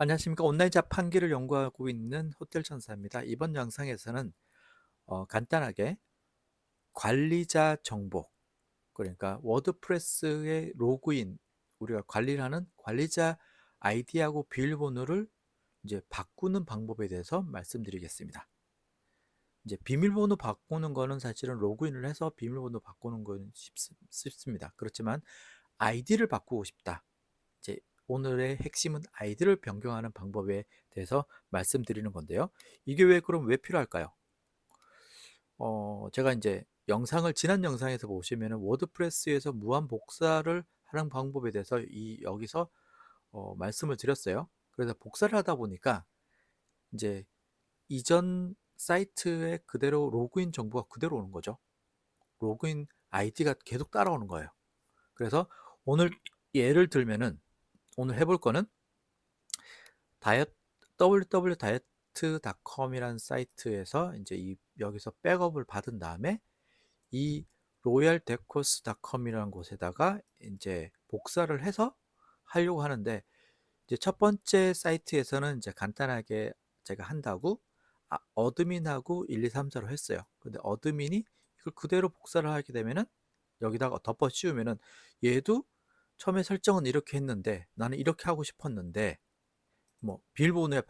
안녕하십니까. 온라인 자판기를 연구하고 있는 호텔 천사입니다. 이번 영상에서는 어, 간단하게 관리자 정보, 그러니까 워드프레스의 로그인, 우리가 관리를 하는 관리자 아이디하고 비밀번호를 이제 바꾸는 방법에 대해서 말씀드리겠습니다. 이제 비밀번호 바꾸는 거는 사실은 로그인을 해서 비밀번호 바꾸는 건 쉽, 쉽습니다. 그렇지만 아이디를 바꾸고 싶다. 오늘의 핵심은 아이디를 변경하는 방법에 대해서 말씀드리는 건데요. 이게 왜 그럼 왜 필요할까요? 어, 제가 이제 영상을 지난 영상에서 보시면 워드프레스에서 무한 복사를 하는 방법에 대해서 이 여기서 어, 말씀을 드렸어요. 그래서 복사를 하다 보니까 이제 이전 사이트에 그대로 로그인 정보가 그대로 오는 거죠. 로그인 아이디가 계속 따라오는 거예요. 그래서 오늘 예를 들면은 오늘 해볼 거는 다이어트 www.diet.com이라는 사이트에서 이제 이 여기서 백업을 받은 다음에 이 royaldecos.com이라는 곳에다가 이제 복사를 해서 하려고 하는데 이제 첫 번째 사이트에서는 이제 간단하게 제가 한다고 아, 어드민하고 1, 2, 3, 4로 했어요. 근데 어드민이 이걸 그대로 복사를 하게 되면은 여기다가 덮어 씌우면은 얘도 처음에 설정은 이렇게 했는데 나는 이렇게 하고 싶었는데 뭐 비밀번호에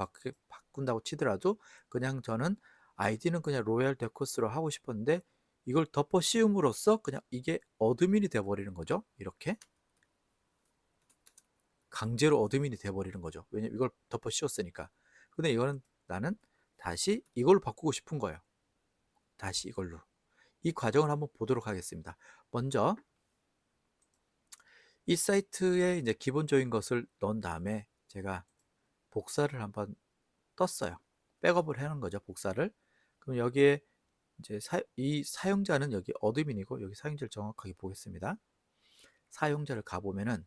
바꾼다고 치더라도 그냥 저는 아이디는 그냥 로얄 데코스로 하고 싶었는데 이걸 덮어 씌움으로써 그냥 이게 어드민이 돼버리는 거죠 이렇게? 강제로 어드민이 돼버리는 거죠. 왜냐면 이걸 덮어 씌웠으니까. 근데 이거는 나는 다시 이걸로 바꾸고 싶은 거예요. 다시 이걸로. 이 과정을 한번 보도록 하겠습니다. 먼저 이 사이트에 이제 기본적인 것을 넣은 다음에 제가 복사를 한번 떴어요. 백업을 하는 거죠, 복사를. 그럼 여기에 이제 사, 이 사용자는 여기 어드민이고 여기 사용자를 정확하게 보겠습니다. 사용자를 가보면은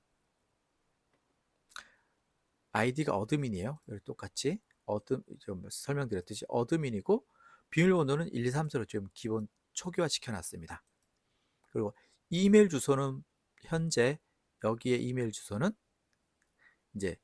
아이디가 어드민이에요. 여기 똑같이 어드 좀 설명드렸듯이 어드민이고 비밀번호는 1, 2, 3, 4로 지금 기본 초기화 시켜놨습니다. 그리고 이메일 주소는 현재 여기에 이메일 주소는 이제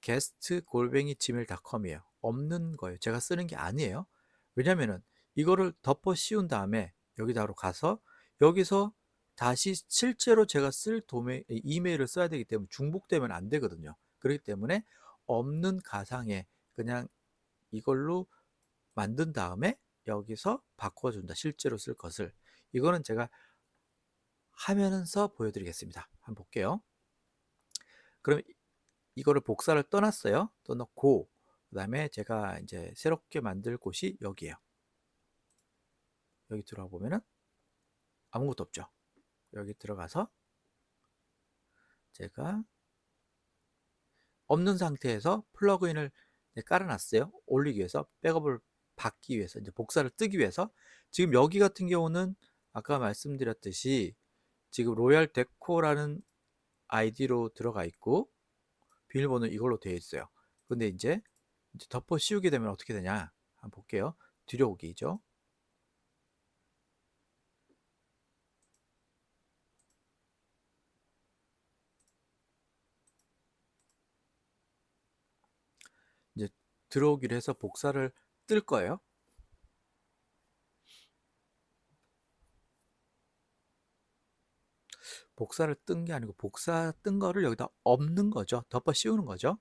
게스트 골뱅이 gmail.com이에요. 없는 거예요. 제가 쓰는 게 아니에요. 왜냐면은 이거를 덮어 씌운 다음에 여기다로 가서 여기서 다시 실제로 제가 쓸 도메 이메일을 써야 되기 때문에 중복되면 안 되거든요. 그렇기 때문에 없는 가상에 그냥 이걸로 만든 다음에 여기서 바꿔준다. 실제로 쓸 것을. 이거는 제가 하면서 보여드리겠습니다. 한번 볼게요. 그럼 이거를 복사를 떠났어요. 떠놓고 그 다음에 제가 이제 새롭게 만들 곳이 여기에요. 여기 들어가 보면은 아무것도 없죠. 여기 들어가서 제가 없는 상태에서 플러그인을 깔아놨어요. 올리기 위해서 백업을 받기 위해서 이제 복사를 뜨기 위해서 지금 여기 같은 경우는 아까 말씀드렸듯이 지금 로얄 데코라는 아이디로 들어가 있고 비밀번호 이걸로 되어 있어요. 근데 이제, 이제 덮어 씌우게 되면 어떻게 되냐? 한번 볼게요. 들여오기죠. 이제 들어오기로 해서 복사를 뜰 거예요. 복사를 뜬 게 아니고 복사 뜬 거를 여기다 없는 거죠. 덮어 씌우는 거죠.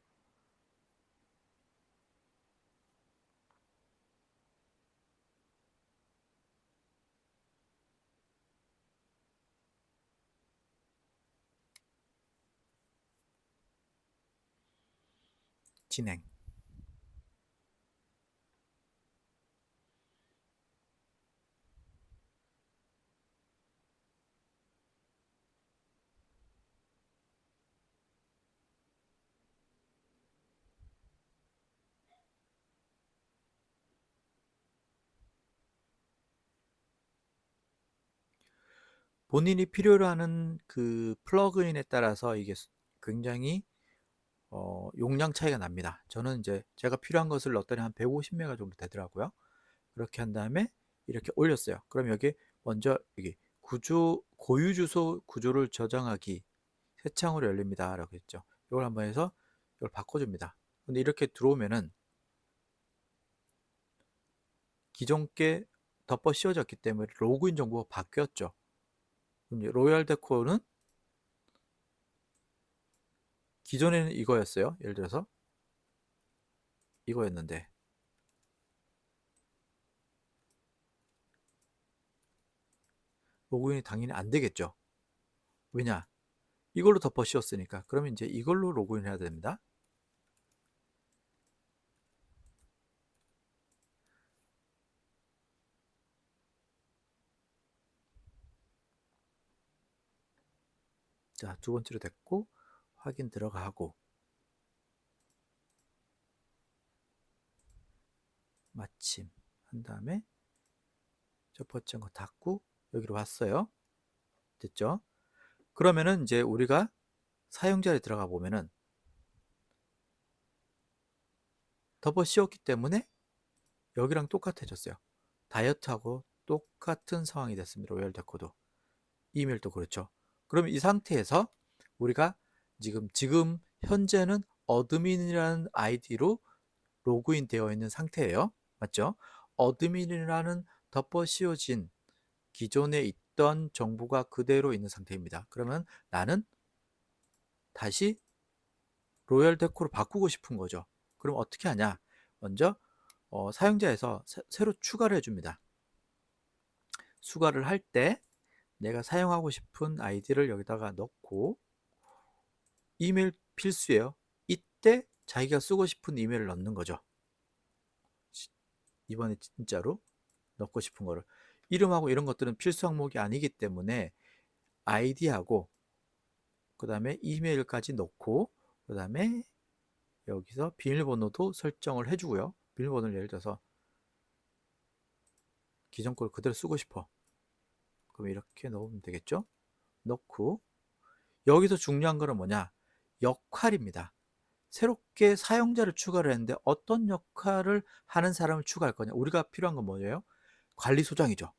진행. 본인이 필요로 하는 그 플러그인에 따라서 이게 굉장히 어, 용량 차이가 납니다. 저는 이제 제가 필요한 것을 넣었더니 한 150메가 정도 되더라고요. 그렇게 한 다음에 이렇게 올렸어요. 그럼 여기 먼저 여기 구조 고유 주소 구조를 저장하기 새 창으로 열립니다. 라고 했죠. 이걸 한번 해서 이걸 바꿔줍니다. 근데 이렇게 들어오면은 기존 게 덮어 씌워졌기 때문에 로그인 정보가 바뀌었죠. 로얄 데코는 기존에는 이거였어요. 예를 들어서 이거였는데 로그인이 당연히 안 되겠죠. 왜냐? 이걸로 덮어 씌웠으니까. 그러면 이제 이걸로 로그인 해야 됩니다. 자, 두 번째로 됐고 확인 들어가고 마침 한 다음에 첫 번째 거 닫고 여기로 왔어요. 됐죠? 그러면은 이제 우리가 사용자에 들어가 보면은 덮어 씌웠기 때문에 여기랑 똑같아졌어요. 다이어트하고 똑같은 상황이 됐습니다. 로열 데코도. 이메일도 그렇죠. 그러면 이 상태에서 우리가 지금 지금 현재는 어드민이라는 아이디로 로그인 되어 있는 상태예요. 맞죠? 어드민이라는 덮어 씌워진 기존에 있던 정보가 그대로 있는 상태입니다. 그러면 나는 다시 로열 데코로 바꾸고 싶은 거죠. 그럼 어떻게 하냐? 먼저 어, 사용자에서 새, 새로 추가를 해줍니다. 추가를 할 때 내가 사용하고 싶은 아이디를 여기다가 넣고 이메일 필수예요. 이때 자기가 쓰고 싶은 이메일을 넣는 거죠. 이번에 진짜로 넣고 싶은 거를 이름하고 이런 것들은 필수 항목이 아니기 때문에 아이디하고 그 다음에 이메일까지 넣고 그 다음에 여기서 비밀번호도 설정을 해주고요. 비밀번호를 예를 들어서 기존 걸 그대로 쓰고 싶어. 그럼 이렇게 넣으면 되겠죠? 넣고 여기서 중요한 거는 뭐냐? 역할입니다. 새롭게 사용자를 추가를 했는데 어떤 역할을 하는 사람을 추가할 거냐? 우리가 필요한 건 뭐예요? 관리소장이죠.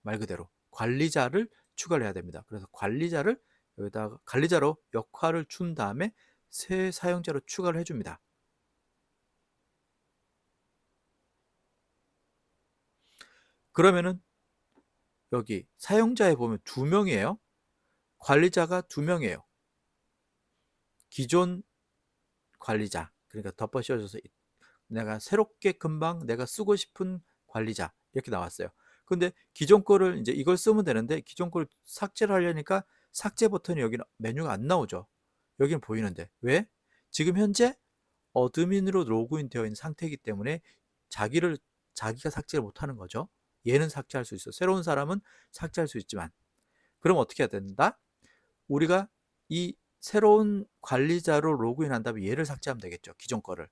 말 그대로 관리자를 추가를 해야 됩니다. 그래서 관리자를 여기다가 관리자로 역할을 준 다음에 새 사용자로 추가를 해줍니다. 그러면은 여기 사용자에 보면 두 명이에요. 관리자가 두 명이에요. 기존 관리자 그러니까 덮어 씌워져서 내가 새롭게 금방 내가 쓰고 싶은 관리자 이렇게 나왔어요. 근데 기존 거를 이제 이걸 쓰면 되는데 기존 거를 삭제를 하려니까 삭제 버튼이 여기는 메뉴가 안 나오죠. 여기는 보이는데 왜? 지금 현재 어드민으로 로그인 되어 있는 상태이기 때문에 자기를 자기가 삭제를 못 하는 거죠. 얘는 삭제할 수 있어. 새로운 사람은 삭제할 수 있지만 그럼 어떻게 해야 된다? 우리가 이 새로운 관리자로 로그인한 다음에 얘를 삭제하면 되겠죠. 기존 거를.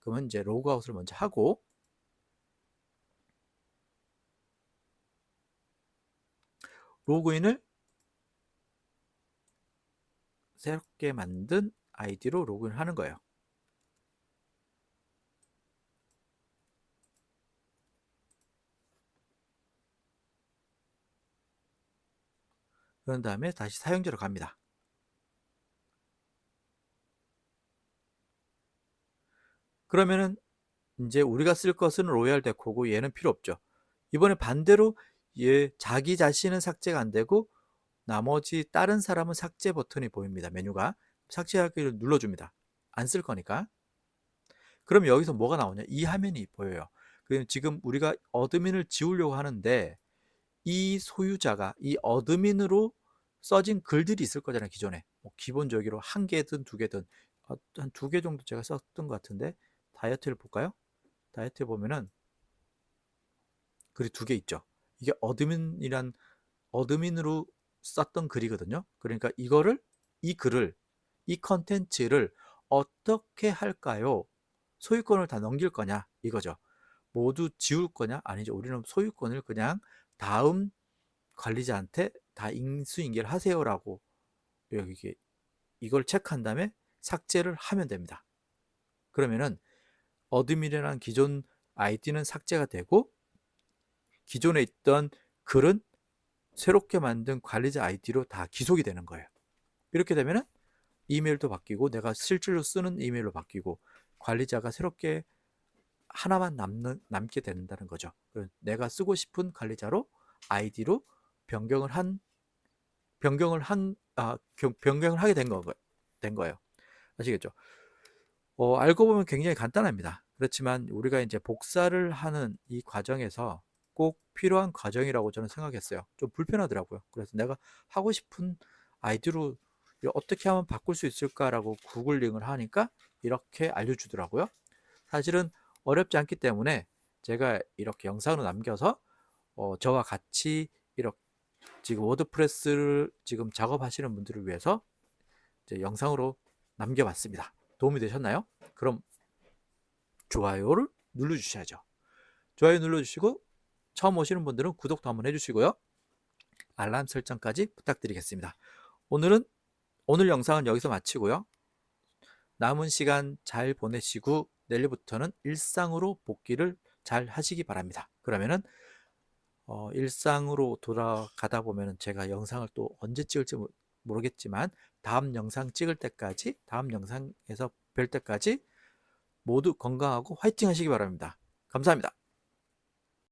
그러면 이제 로그아웃을 먼저 하고 로그인을 새롭게 만든 아이디로 로그인을 하는 거예요. 그런 다음에 다시 사용자로 갑니다. 그러면은 이제 우리가 쓸 것은 로얄 데코고 얘는 필요 없죠. 이번에 반대로 얘 자기 자신은 삭제가 안 되고 나머지 다른 사람은 삭제 버튼이 보입니다. 메뉴가 삭제하기를 눌러줍니다. 안 쓸 거니까. 그럼 여기서 뭐가 나오냐? 이 화면이 보여요. 그럼 지금 우리가 어드민을 지우려고 하는데 이 소유자가 이 어드민으로 써진 글들이 있을 거잖아요. 기존에 뭐 기본적으로 한 개든 두 개든 어, 한두 개 정도 제가 썼던 것 같은데 다이어트를 볼까요? 다이어트에 보면은 글이 두 개 있죠. 이게 어드민이란 어드민으로 썼던 글이거든요. 그러니까 이거를 이 글을 이 컨텐츠를 어떻게 할까요? 소유권을 다 넘길 거냐 이거죠. 모두 지울 거냐 아니죠. 우리는 소유권을 그냥 다음 관리자한테 다 인수인계를 하세요라고 여기 이걸 체크한 다음에 삭제를 하면 됩니다. 그러면은 어드민이라는 기존 아이디는 삭제가 되고 기존에 있던 글은 새롭게 만든 관리자 아이디로 다 기속이 되는 거예요. 이렇게 되면은 이메일도 바뀌고 내가 실제로 쓰는 이메일로 바뀌고 관리자가 새롭게 하나만 남는, 남게 된다는 거죠. 내가 쓰고 싶은 관리자로 아이디로 변경을 한 변경을 한 아, 겨- 변경을 하게 된, 거, 된 거예요. 아시겠죠? 어, 알고 보면 굉장히 간단합니다. 그렇지만 우리가 이제 복사를 하는 이 과정에서 꼭 필요한 과정이라고 저는 생각했어요. 좀 불편하더라고요. 그래서 내가 하고 싶은 아이디로 어떻게 하면 바꿀 수 있을까라고 구글링을 하니까 이렇게 알려주더라고요. 사실은 어렵지 않기 때문에 제가 이렇게 영상으로 남겨서 어, 저와 같이 이렇게 지금 워드프레스를 지금 작업하시는 분들을 위해서 영상으로 남겨봤습니다. 도움이 되셨나요? 그럼 좋아요를 눌러주셔야죠. 좋아요 눌러주시고 처음 오시는 분들은 구독도 한번 해주시고요. 알람 설정까지 부탁드리겠습니다. 오늘은 오늘 영상은 여기서 마치고요. 남은 시간 잘 보내시고 내일부터는 일상으로 복귀를 잘 하시기 바랍니다. 그러면은 어, 일상으로 돌아가다 보면은 제가 영상을 또 언제 찍을지 모- 모르겠지만 다음 영상 찍을 때까지 다음 영상에서 뵐 때까지 모두 건강하고 화이팅 하시기 바랍니다. 감사합니다.